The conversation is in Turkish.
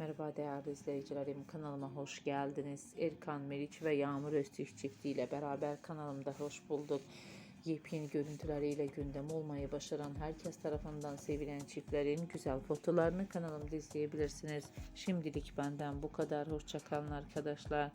Merhaba değerli izleyicilerim kanalıma hoş geldiniz. Erkan Meriç ve Yağmur Öztürk çiftiyle beraber kanalımda hoş bulduk. Yepyeni görüntüleriyle gündem olmayı başaran herkes tarafından sevilen çiftlerin güzel fotolarını kanalımda izleyebilirsiniz. Şimdilik benden bu kadar. Hoşçakalın arkadaşlar.